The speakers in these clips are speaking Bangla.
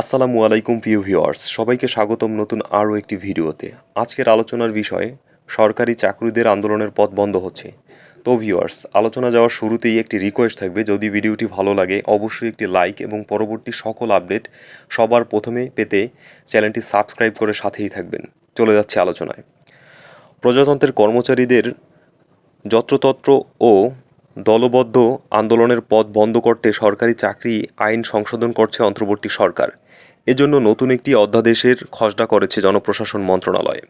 আসসালামু আলাইকুম, প্রিয় ভিউয়ার্স। সবাইকে স্বাগতম নতুন আরও একটি ভিডিওতে। আজকের আলোচনার বিষয়, সরকারি চাকরিদের আন্দোলনের পথ বন্ধ হচ্ছে। তো ভিউয়ার্স, আলোচনা যাওয়ার শুরুতেই একটি রিকোয়েস্ট থাকবে। যদি ভিডিওটি ভালো লাগে, অবশ্যই একটি লাইক এবং পরবর্তী সকল আপডেট সবার প্রথমে পেতে চ্যানেলটি সাবস্ক্রাইব করে সাথেই থাকবেন। চলে যাচ্ছে আলোচনায়। প্রজাতন্ত্রের কর্মচারীদের যত্রতত্র ও দলবদ্ধ আন্দোলনের পথ বন্ধ করতে সরকারি চাকরি আইন সংশোধন করছে অন্তর্বর্তী সরকার। এজন্য নতুন একটি অধ্যাদেশের খসড়া করেছে জনপ্রশাসন মন্ত্রণালয়।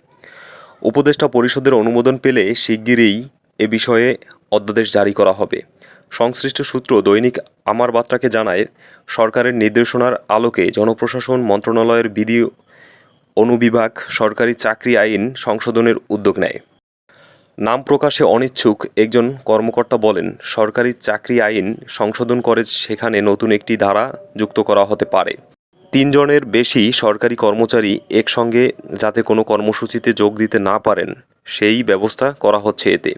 উপদেষ্টা পরিষদের অনুমোদন পেলে শিগগিরই এ বিষয়ে অধ্যাদেশ জারি করা হবে। সংশ্লিষ্ট সূত্র দৈনিক আমার বার্তাকে জানায়, সরকারের নির্দেশনার আলোকে জনপ্রশাসন মন্ত্রণালয়ের বিধি অনুবিভাগ সরকারি চাকরি আইন সংশোধনের উদ্যোগ নেয়। নাম প্রকাশে অনিচ্ছুক একজন কর্মকর্তা বলেন, সরকারি চাকরি আইন সংশোধন করে সেখানে নতুন একটি ধারা যুক্ত করা হতে পারে। তিনজনের বেশি সরকারি কর্মচারী একসঙ্গে যাতে কোনো কর্মসূচিতে যোগ দিতে না পারেন, সেই ব্যবস্থা করা হচ্ছে এতে।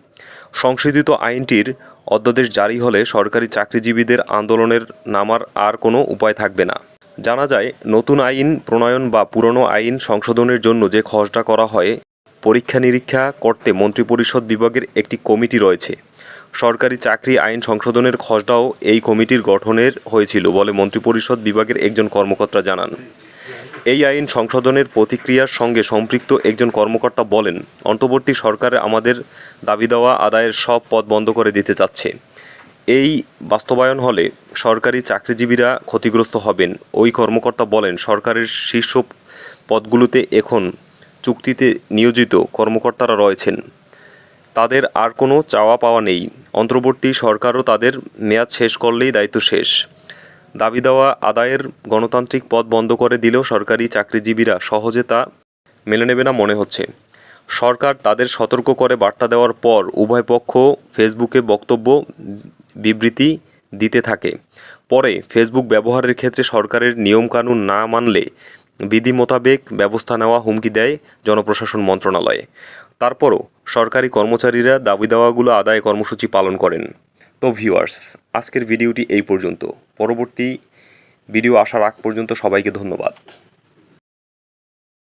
সংশোধিত আইনটির অধ্যাদেশ জারি হলে সরকারি চাকরিজীবীদের আন্দোলনের নামার আর কোনো উপায় থাকবে না। জানা যায়, নতুন আইন, প্রণয়ন বা পুরনো আইন সংশোধনের জন্য যে খসড়া করা হয় পরীক্ষা নিরীক্ষা করতে মন্ত্রিপরিষদ বিভাগের একটি কমিটি রয়েছে। সরকারি চাকরি আইন সংশোধনের খসড়াও এই কমিটির গঠনের হয়েছিল বলে মন্ত্রিপরিষদ বিভাগের একজন কর্মকর্তা জানান। এই আইন সংশোধনের প্রতিক্রিয়ার সঙ্গে সম্পৃক্ত একজন কর্মকর্তা বলেন, অন্তর্বর্তী সরকার আমাদের দাবি দেওয়া আদায়ের সব পথ বন্ধ করে দিতে চাচ্ছে। এই বাস্তবায়ন হলে সরকারি চাকরিজীবীরা ক্ষতিগ্রস্ত হবেন। ওই কর্মকর্তা বলেন, সরকারের শীর্ষ পদগুলোতে এখন চুক্তিতে নিয়োজিত কর্মকর্তারা রয়েছেন। তাদের আর কোনো চাওয়া পাওয়া নেই। অন্তর্বর্তী সরকারও তাদের মেয়াদ শেষ করলেই দায়িত্ব শেষ। দাবি দেওয়া আদায়ের গণতান্ত্রিক পথ বন্ধ করে দিলেও সরকারি চাকরিজীবীরা সহজে তা মেনে নেবে না মনে হচ্ছে। সরকার তাদের সতর্ক করে বার্তা দেওয়ার পর উভয় পক্ষ ফেসবুকে বক্তব্য বিবৃতি দিতে থাকে। পরে ফেসবুক ব্যবহারের ক্ষেত্রে সরকারের নিয়মকানুন না মানলে বিধি মোতাবেক ব্যবস্থা নেওয়া হুমকি দেয় জনপ্রশাসন মন্ত্রণালয়ে। তারপরও সরকারি কর্মচারীরা দাবি দাওয়াগুলো আদায় কর্মসূচি পালন করেন। তো ভিউয়ার্স, আজকের ভিডিওটি এই পর্যন্ত। পরবর্তী ভিডিও আসার আগ পর্যন্ত সবাইকে ধন্যবাদ।